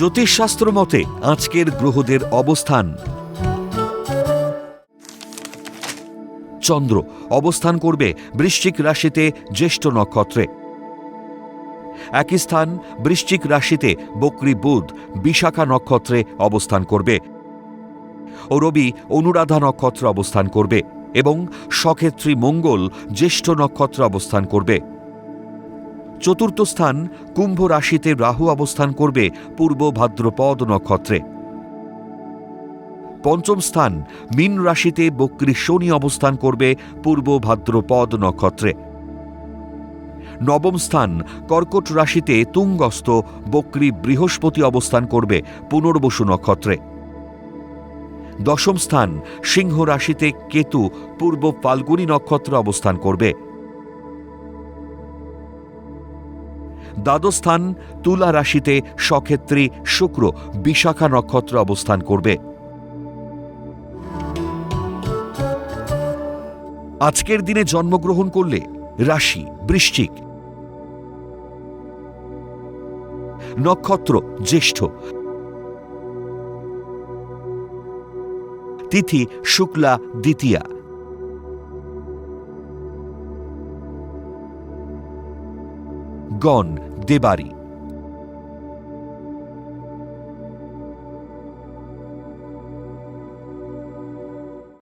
জ্যোতিষশাস্ত্র মতে আজকের গ্রহদের অবস্থান। চন্দ্র অবস্থান করবে বৃশ্চিক রাশিতে জ্যেষ্ঠ নক্ষত্রে। একই স্থান বৃশ্চিক রাশিতে বক্রী বুধ বিশাখা নক্ষত্রে অবস্থান করবে। ও রবি অনুরাধা নক্ষত্রে অবস্থান করবে এবং সক্ষেত্রী মঙ্গল জ্যেষ্ঠ নক্ষত্রে অবস্থান করবে। চতুর্থ স্থান কুম্ভ রাশিতে রাহু অবস্থান করবে পূর্ব ভাদ্রপদ নক্ষত্রে। পঞ্চম স্থান মীন রাশিতে বক্রী শনি অবস্থান করবে পূর্ব ভাদ্রপদ নক্ষত্রে। নবম স্থান কর্কট রাশিতে তুঙ্গস্থ বক্রী বৃহস্পতি অবস্থান করবে পুনর্বসু নক্ষত্রে। দশম স্থান সিংহ রাশিতে কেতু পূর্ব ফাল্গুনী নক্ষত্রে অবস্থান করবে। দ্বাদশ স্থান তুলা রাশিতে সক্ষেত্রী শুক্র বিশাখা নক্ষত্র অবস্থান করবে। আজকের দিনে জন্মগ্রহণ করলে রাশি, বৃশ্চিক। নক্ষত্র, জ্যেষ্ঠ। তিথি, শুক্লা, দ্বিতীয়া। gone, Debari.